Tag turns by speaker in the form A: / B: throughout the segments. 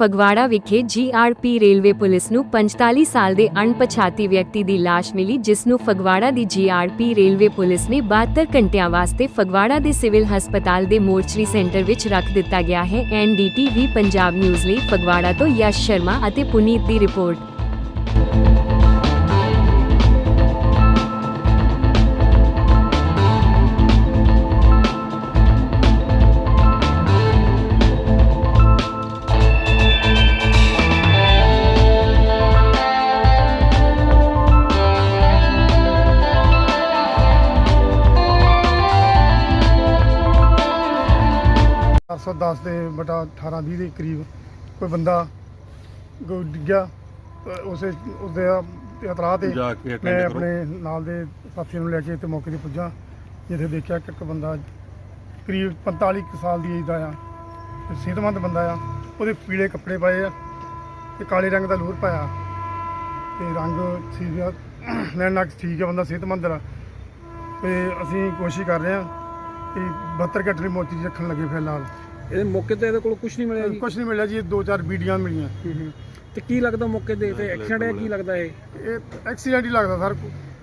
A: ਫਗਵਾੜਾ ਵਿਖੇ GRP railway police ਨੂੰ 45 ਸਾਲ ਦੇ ਅਣਪਛਾਤੀ ਵਿਅਕਤੀ ਦੀ ਲਾਸ਼ ਮਿਲੀ, ਜਿਸ ਨੂੰ ਫਗਵਾੜਾ ਦੀ ਜੀਆਰਪੀ ਰੇਲਵੇ ਪੁਲਿਸ ਨੇ 72 ਘੰਟਿਆਂ ਵਾਸਤੇ ਫਗਵਾੜਾ ਦੇ ਸਿਵਲ ਹਸਪਤਾਲ ਦੇ ਮੋਰਚਰੀ ਸੈਂਟਰ ਵਿੱਚ ਰੱਖ ਦਿੱਤਾ ਗਿਆ ਹੈ। ਐਨਡੀਟੀਵੀ ਪੰਜਾਬ ਨਿਊਜ਼ ਲਈ ਫਗਵਾੜਾ ਤੋਂ ਯਸ਼ ਸ਼ਰਮਾ ਅਤੇ ਪੁਨੀਤ ਦੀ ਰਿਪੋਰਟ।
B: ਚਾਰ ਸੌ ਦਸ ਦੇ ਬਟਾ 18 20 ਦੇ ਕਰੀਬ ਕੋਈ ਬੰਦਾ ਗੋ ਡਿੱਗਿਆ ਉਸੇ ਉਸਦੇ ਇਤਰਾਹ ਤੇ
C: ਜਾ ਕੇ attend
B: ਮੈਂ
C: ਕਰੋ।
B: ਆਪਣੇ ਨਾਲ ਦੇ ਸਾਥੀਆਂ ਨੂੰ ਲੈ ਕੇ ਤੇ ਮੌਕੇ ਤੇ ਪੁੱਜਾ ਜਿੱਥੇ ਦੇਖਿਆ ਕਿ ਇੱਕ ਬੰਦਾ ਕਰੀਬ 45 ਕੁ ਸਾਲ ਦੀ ਏਜ ਦਾ ਆ ਤੇ ਸਿਹਤਮੰਦ ਬੰਦਾ ਆ ਉਹਦੇ ਪੀਲੇ ਕੱਪੜੇ ਪਾਏ ਆ ਤੇ ਕਾਲੇ ਰੰਗ ਦਾ ਲੋਅਰ ਪਾਇਆ ਤੇ ਰੰਗ ਠੀਕ ਆ ਨਕ ਠੀਕ ਆ ਬੰਦਾ ਸਿਹਤਮੰਦ ਆ ਤੇ ਅਸੀਂ ਕੋਸ਼ਿਸ਼ ਕਰ ਰਹੇ ਆ ਕਿ 72 ਘੰਟੇ ਮੋਚੀ ਰੱਖਣ ਲੱਗੇ ਫਿਲਹਾਲ।
D: ਇਹਦੇ ਮੌਕੇ ਤੇ ਇਹਦੇ ਕੋਲ ਕੁਝ ਨਹੀਂ ਮਿਲਿਆ ਜੀ?
B: ਕੁਝ ਨਹੀਂ ਮਿਲਿਆ ਜੀ ਦੋ ਚਾਰ ਬੀਡੀਆਂ ਮਿਲੀਆਂ।
D: ਤੇ ਕੀ ਲੱਗਦਾ ਮੌਕੇ ਤੇ? ਤੇ ਐਕਸੀਡੈਂਟ ਹੈ ਕੀ ਲੱਗਦਾ ਇਹ?
B: ਇਹ ਐਕਸੀਡੈਂਟ ਹੀ ਲੱਗਦਾ ਸਰ।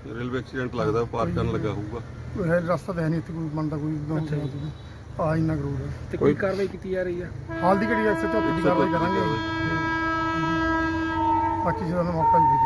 C: ਰੇਲਵੇ ਐਕਸੀਡੈਂਟ ਲੱਗਦਾ ਪਾਰ ਕਰਨ ਲੱਗਾ ਹੋਊਗਾ।
B: ਕੋਈ ਹੈ ਰਸਤਾ ਤਾਂ ਹੈ ਨਹੀਂ ਇੱਥੇ ਕੋਈ ਬਣਦਾ ਕੋਈ ਆ ਇੰਨਾ ਕਰੂਗਾ
D: ਤੇ ਕੋਈ ਕਾਰਵਾਈ ਕੀਤੀ ਜਾ ਰਹੀ ਹੈ
B: ਹਾਲ ਦੀ ਘੜੀ ਚੌਥੀ ਦੀ ਕਾਰਵਾਈ ਕਰਾਂਗੇ। ਬਾਕੀ ਜਿਹੜਾ ਮੌਕਾ ਵੀ ਦੇ